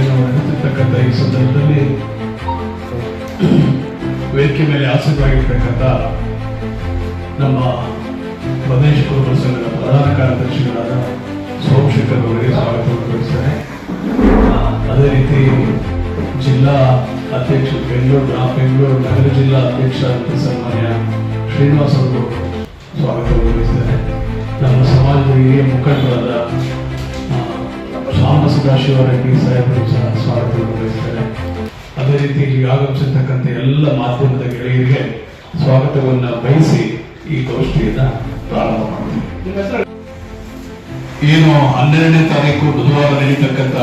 ನಾವು ನಡೆಸಿರ್ತಕ್ಕಂಥ ಈ ಸಂದರ್ಭದಲ್ಲಿ ವೇದಿಕೆ ಮೇಲೆ ಆಸಕ್ತವಾಗಿರ್ತಕ್ಕಂಥ ನಮ್ಮ ಪ್ರದೇಶ ಸಂಘದ ಪ್ರಧಾನ ಕಾರ್ಯದರ್ಶಿಗಳಾದ ಸೋಮಶೇಖರ್ ಅವರಿಗೆ ಸ್ವಾಗತವನ್ನು ಕೊಡಿಸ್ತಾರೆ ಅದೇ ರೀತಿ ಜಿಲ್ಲಾ ಅಧ್ಯಕ್ಷ, ಬೆಂಗಳೂರು ಗ್ರಾಮ ಬೆಂಗಳೂರು ನಗರ ಜಿಲ್ಲಾ ಅಧ್ಯಕ್ಷ ಸನ್ಮಾನ್ಯ ಶ್ರೀನಿವಾಸ್ ಅವರು ಸ್ವಾಗತವನ್ನು ಕೊಡಿಸಿದ್ದಾರೆ ನಮ್ಮ ಸಮಾಜದ ಹಿರಿಯ ಮುಖಂಡರಾದ ಸದಾಶಿವ ಸಾಹೇಬರು ಸಹ ಸ್ವಾಗತವನ್ನು ಬಯಸ್ತಾರೆ ಅದೇ ರೀತಿ ಈಗ ಆಗಮಿಸಿರ್ತಕ್ಕಂಥ ಎಲ್ಲ ಮಾಧ್ಯಮದ ಗೆಳೆಯರಿಗೆ ಸ್ವಾಗತವನ್ನ ಬಯಸಿ ಈ ಗೋಷ್ಠಿಯನ್ನ ಪ್ರಾರಂಭ ಮಾಡ್ತೀವಿ ಏನು ಹನ್ನೆರಡನೇ ತಾರೀಕು ಬುಧವಾರ ನಡೀತಕ್ಕಂಥ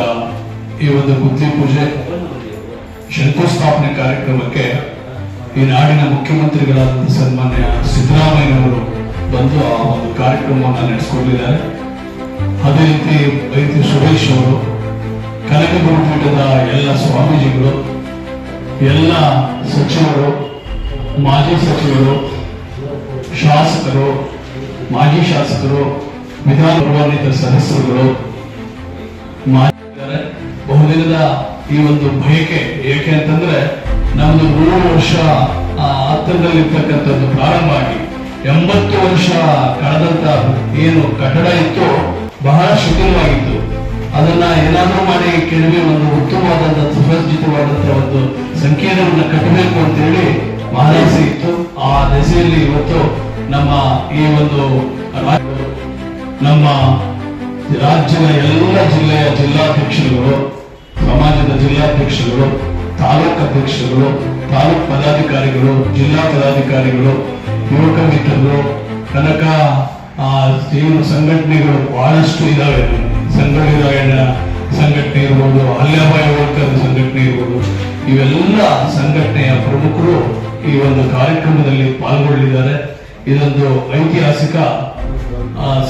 ಈ ಒಂದು ಬುದ್ಧಿ ಪೂಜೆ, ಶಂಕುಸ್ಥಾಪನೆ ಕಾರ್ಯಕ್ರಮಕ್ಕೆ ಈ ನಾಡಿನ ಮುಖ್ಯಮಂತ್ರಿಗಳಾದ ಸನ್ಮಾನ್ಯ ಸಿದ್ದರಾಮಯ್ಯನವರು ಬಂದು ಆ ಒಂದು ಕಾರ್ಯಕ್ರಮವನ್ನು ನಡೆಸಿಕೊಂಡಿದ್ದಾರೆ ಅದೇ ರೀತಿ ವೈದ್ಯ ಸುರೇಶ್ ಅವರು ಕನಕ ಗುರುಪೀಠದ ಎಲ್ಲ ಸ್ವಾಮೀಜಿಗಳು ಎಲ್ಲ ಸಚಿವರು ಮಾಜಿ ಸಚಿವರು ಶಾಸಕರು ಮಾಜಿ ಶಾಸಕರು ವಿಧಾನ ಪ್ರಭಾವಿತ ಸದಸ್ಯರುಗಳು ಮಾಡಿದ್ದಾರೆ ಬಹುದಿನದ ಈ ಒಂದು ಬಯಕೆ ಏಕೆ ಅಂತಂದ್ರೆ ನಮ್ದು ಮೂರು ವರ್ಷ ಆ, ಆತಂಕದಲ್ಲಿರ್ತಕ್ಕಂಥದ್ದು ಪ್ರಾರಂಭ ಆಗಿ ಎಂಬತ್ತು ವರ್ಷ ಕಳೆದಂತ ಏನು ಕಟ್ಟಡ ಇತ್ತು ಬಹಳ ಶಿಥಿಲವಾಗಿತ್ತು. ಅದನ್ನ ಏನಾದರೂ ಮಾಡಿ ಕೆಲವೇ ಒಂದು ಉತ್ತಮವಾದಂತ ಸುಸಜ್ಜಿತವಾದಂತಹ ಒಂದು ಸಂಕೀರ್ಣವನ್ನು ಕಟ್ಟಬೇಕು ಅಂತ ಹೇಳಿ ಮಹಾರಾಸೆ ಇತ್ತು. ಆ ದೆಸೆಯಲ್ಲಿ ಇವತ್ತು ನಮ್ಮ ಈ ಒಂದು ನಮ್ಮ ರಾಜ್ಯದ ಎಲ್ಲ ಜಿಲ್ಲೆಯ ಜಿಲ್ಲಾಧ್ಯಕ್ಷರುಗಳು, ಸಮಾಜದ ಜಿಲ್ಲಾಧ್ಯಕ್ಷರುಗಳು, ತಾಲೂಕು ಅಧ್ಯಕ್ಷರುಗಳು, ತಾಲೂಕು ಪದಾಧಿಕಾರಿಗಳು, ಜಿಲ್ಲಾ ಪದಾಧಿಕಾರಿಗಳು, ಯುವಕ ಮಿತ್ರರು, ಕನಕ ಏನು ಸಂಘಟನೆಗಳು ಬಹಳಷ್ಟು ಇದಾವೆ. ಸಂಘಟನೆ ಸಂಘಟನೆ ಇರ್ಬೋದು ಅಲ್ಯಾಬಾಯ ವರ್ಗದ ಸಂಘಟನೆ ಇರ್ಬೋದು, ಇವೆಲ್ಲ ಸಂಘಟನೆಯ ಪ್ರಮುಖರು ಈ ಒಂದು ಕಾರ್ಯಕ್ರಮದಲ್ಲಿ ಪಾಲ್ಗೊಳ್ಳಿದ್ದಾರೆ ಇದೊಂದು ಐತಿಹಾಸಿಕ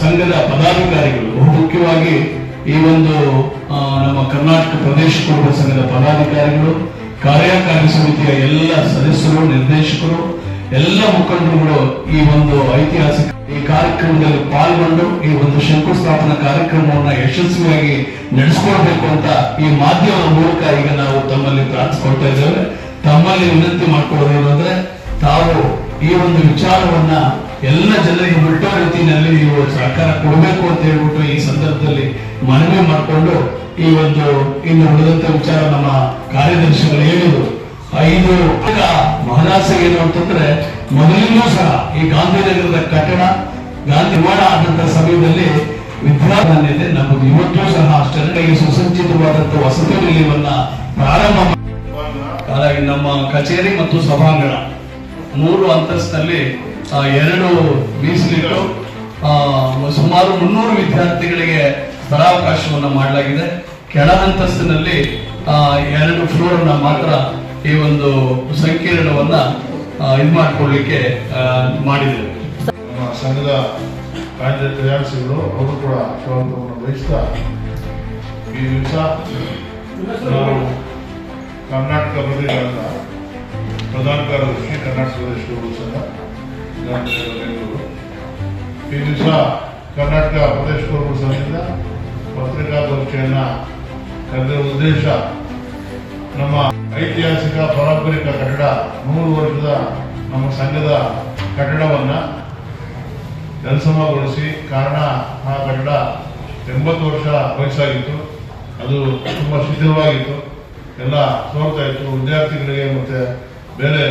ಸಂಘದ ಪದಾಧಿಕಾರಿಗಳು ಬಹುಮುಖ್ಯವಾಗಿ ಈ ಒಂದು ನಮ್ಮ ಕರ್ನಾಟಕ ಪ್ರದೇಶ ಕುಟುಂಬ ಸಂಘದ ಪದಾಧಿಕಾರಿಗಳು, ಕಾರ್ಯಕಾರಿ ಸಮಿತಿಯ ಎಲ್ಲ ಸದಸ್ಯರು, ನಿರ್ದೇಶಕರು, ಎಲ್ಲ ಮುಖಂಡರುಗಳು ಈ ಒಂದು ಐತಿಹಾಸಿಕ ಈ ಕಾರ್ಯಕ್ರಮದಲ್ಲಿ ಪಾಲ್ಗೊಂಡು ಈ ಒಂದು ಶಂಕುಸ್ಥಾಪನಾ ಕಾರ್ಯಕ್ರಮವನ್ನ ಯಶಸ್ವಿಯಾಗಿ ನಡೆಸ್ಕೊಳ್ಬೇಕು ಅಂತ ಈ ಮಾಧ್ಯಮದ ಮೂಲಕ ಈಗ ನಾವು ತಮ್ಮಲ್ಲಿ ಪ್ರಾರ್ಥಿಸ್ಕೊಳ್ತಾ ಇದ್ದೇವೆ. ತಮ್ಮಲ್ಲಿ ವಿನಂತಿ ಮಾಡ್ಕೊಳ್ಳೋದು ಅಂದ್ರೆ ತಾವು ಈ ಒಂದು ವಿಚಾರವನ್ನ ಎಲ್ಲ ಜನರಿಗೆ ಮುಟ್ಟೋ ರೀತಿಯಲ್ಲಿ ನೀವು ಸಹಕಾರ ಕೊಡಬೇಕು ಅಂತ ಹೇಳ್ಬಿಟ್ಟು ಈ ಸಂದರ್ಭದಲ್ಲಿ ಮನವಿ ಮಾಡಿಕೊಂಡು ಈ ಒಂದು ಇನ್ನು ಉಳಿದಂತ ವಿಚಾರ ನಮ್ಮ ಕಾರ್ಯದರ್ಶಿಗಳು ಹೇಳಿದ್ರು. ಐದು ಮಹದಾಸೆ ಏನು ಅಂತಂದ್ರೆ ಮೊದಲಿನೂ ಸಹ ಈ ಗಾಂಧಿನಗರದ ಕಟ್ಟಡ, ಗಾಂಧಿ ನಿರ್ಮಾಣ ಆದಂತ ಸಮಯದಲ್ಲಿ ವಿದ್ಯಾರ್ಥಿ ನಮ್ಮದು ಇವತ್ತು ಸಹ ಅಷ್ಟೇ. ಸುಸಜ್ಜಿತವಾದಂತಹ ವಸತಿ ನಿಲಯವನ್ನ ಪ್ರಾರಂಭ ಹಾಗಾಗಿ ನಮ್ಮ ಕಚೇರಿ ಮತ್ತು ಸಭಾಂಗಣ ಮೂರು ಅಂತಸ್ತಿನಲ್ಲಿ ಎರಡು ಮೀಸಲಿಟ್ಟು ಸುಮಾರು ಮುನ್ನೂರು ವಿದ್ಯಾರ್ಥಿಗಳಿಗೆ ಸ್ಥಳಾವಕಾಶವನ್ನು ಮಾಡಲಾಗಿದೆ. ಕೆಳ ಅಂತಸ್ತಿನಲ್ಲಿ ಎರಡು ಫ್ಲೋರ್ನ ಮಾತ್ರ ಈ ಒಂದು ಸಂಕೀರ್ಣವನ್ನ ಇದು ಮಾಡಿಕೊಡ್ಲಿಕ್ಕೆ ಮಾಡಿದ್ರು. ನಮ್ಮ ಸಂಘದ ರಾಜ್ಯ ಕಾರ್ಯದರ್ಶಿಗಳು ಅವರು ಕೂಡ ಸ್ವಾಗತವನ್ನು ವಹಿಸ್ತಾ ಈ ದಿವಸ ನಾವು ಕರ್ನಾಟಕ ಪ್ರದೇಶದ ಪ್ರಧಾನ ಕಾರ್ಯದರ್ಶಿ ಕರ್ನಾಟಕ ಪ್ರದೇಶ ಸಹ ಬೆಂಗಳೂರು. ಈ ದಿವಸ ಕರ್ನಾಟಕ ಪ್ರದೇಶ ಸಂಘದಿಂದ ಪತ್ರಿಕಾಗೋಷ್ಠಿಯನ್ನ ಕರೆದ ಉದ್ದೇಶ ನಮ್ಮ ಐತಿಹಾಸಿಕ ಪಾರಂಪರಿಕ ಕಟ್ಟಡ ನೂರು ವರ್ಷದ ನಮ್ಮ ಸಂಘದ ಕಟ್ಟಡವನ್ನು ಜನಸಮಗೊಳಿಸಿ ಕಾರಣ ಆ ಕಟ್ಟಡ ಎಂಬತ್ತು ವರ್ಷ ವಯಸ್ಸಾಗಿತ್ತು. ಅದು ತುಂಬ ಶಿಥಿಲವಾಗಿತ್ತು. ಎಲ್ಲ ಸೋರ್ತಾ ಇತ್ತು. ವಿದ್ಯಾರ್ಥಿಗಳಿಗೆ ಮತ್ತು ಬೇರೆ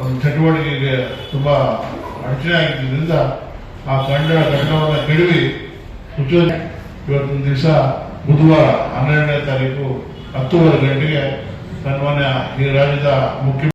ಒಂದು ಚಟುವಟಿಕೆಗೆ ತುಂಬ ಅಡಚಣೆ ಆಗಿದ್ದರಿಂದ ಆ ಕಂಡ ಕಟ್ಟಡವನ್ನು ಕೆಡವಿ ಇವತ್ತಿನ ದಿವಸ ಬುಧವಾರ ಹನ್ನೆರಡನೇ ತಾರೀಕು ಹತ್ತೂವರೆ ಗಂಟೆಗೆ ಸನ್ಮಾನ್ಯ ಈ ರಾಜ್ಯದ ಮುಖ್ಯ